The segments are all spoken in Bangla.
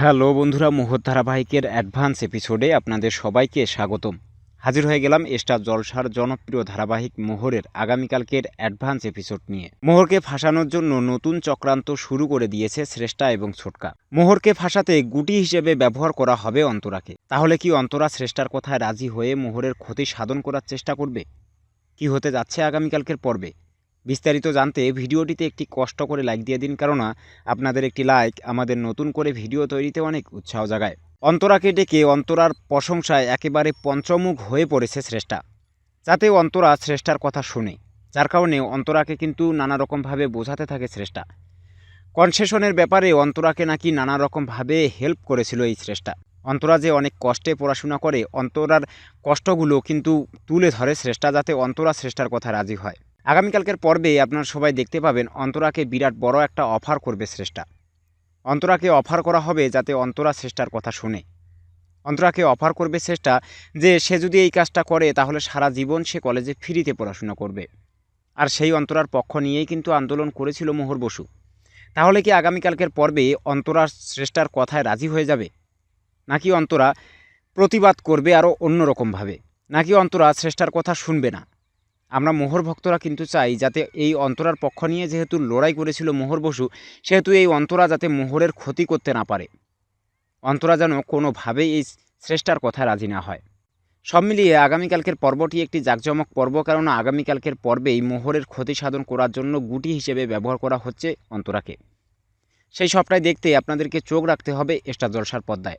হ্যালো বন্ধুরা মোহর ধারাবাহিকের অ্যাডভান্স এপিসোডে আপনাদের সবাইকে স্বাগতম। হাজির হয়ে গেলাম স্টার জলসার জনপ্রিয় ধারাবাহিক মোহরের আগামীকালকের অ্যাডভান্স এপিসোড নিয়ে। মোহরকে ফাঁসানোর জন্য নতুন চক্রান্ত শুরু করে দিয়েছে শ্রেষ্ঠা এবং ছোটকা। মোহরকে ফাঁসাতে গুটি হিসেবে ব্যবহার করা হবে অন্তরাকে। তাহলে কি অন্তরা শ্রেষ্ঠার কথায় রাজি হয়ে মোহরের ক্ষতি সাধন করার চেষ্টা করবে? কি হতে যাচ্ছে আগামীকালকের পর্বে? বিস্তারিত জানতে ভিডিওটিতে একটি কষ্ট করে লাইক দিয়ে দিন, কেননা আপনাদের একটি লাইক আমাদের নতুন করে ভিডিও তৈরিতে অনেক উৎসাহ জাগায়। অন্তরাকে ডেকে অন্তরার প্রশংসায় একেবারে পঞ্চমুখ হয়ে পড়েছে শ্রেষ্ঠা যাতে অন্তরা শ্রেষ্ঠার কথা শুনে, যার কারণে অন্তরাকে কিন্তু নানা রকমভাবে বোঝাতে থাকে শ্রেষ্ঠা কনসেশনের ব্যাপারে অন্তরাকে নাকি নানা রকমভাবে হেল্প করেছিল এই শ্রেষ্ঠা অন্তরা যে অনেক কষ্টে পড়াশোনা করে, অন্তরার কষ্টগুলো কিন্তু তুলে ধরে শ্রেষ্ঠা যাতে অন্তরা শ্রেষ্ঠার কথা রাজি হয়। আগামীকালকের পর্বে আপনারা সবাই দেখতে পাবেন অন্তরাকে বিরাট বড় একটা অফার করবে শ্রেষ্ঠা অন্তরাকে অফার করা হবে যাতে অন্তরা শ্রেষ্ঠার কথা শুনে। অন্তরাকে অফার করবে শ্রেষ্ঠা যে সে যদি এই কাজটা করে তাহলে সারা জীবন সে কলেজে ফ্রিতে পড়াশোনা করবে। আর সেই অন্তরার পক্ষ নিয়েই কিন্তু আন্দোলন করেছিল মোহর বসু। তাহলে কি আগামীকালকের পর্বে অন্তরা শ্রেষ্ঠার কথায় রাজি হয়ে যাবে? নাকি অন্তরা প্রতিবাদ করবে আরও অন্যরকমভাবে? নাকি অন্তরা শ্রেষ্ঠার কথা শুনবে না? আমরা মোহর ভক্তরা কিন্তু চাই যাতে এই অন্তরার পক্ষ নিয়ে যেহেতু লড়াই করেছিল মোহর বসু, সেহেতু এই অন্তরা যাতে মোহরের ক্ষতি করতে না পারে। অন্তরা যেন কোনোভাবেই এই শ্রেষ্ঠার কথা রাজি না হয়। সব মিলিয়ে আগামীকালকের পর্বটি একটি জাঁকজমক পর্ব কারণ আগামীকালকের পর্বেই মোহরের ক্ষতি সাধন করার জন্য গুটি হিসেবে ব্যবহার করা হচ্ছে অন্তরাকে। সেই সবটাই দেখতে আপনাদেরকে চোখ রাখতে হবে স্টার জলসার পদ্মায়।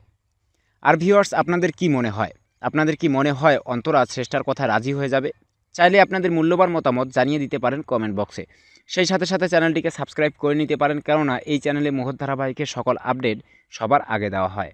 আর ভিউয়ার্স আপনাদের কি মনে হয়? আপনাদের কি মনে হয় অন্তরা শ্রেষ্ঠার কথা রাজি হয়ে যাবে? চাইলে আপনাদের মূল্যবান মতামত জানিয়ে দিতে পারেন কমেন্ট বক্সে সেই সাথে সাথে চ্যানেলটিকে সাবস্ক্রাইব করে নিতে পারেন, কেননা এই চ্যানেলে মহৎ ধারাবাহিকের সকল আপডেট সবার আগে দেওয়া হয়।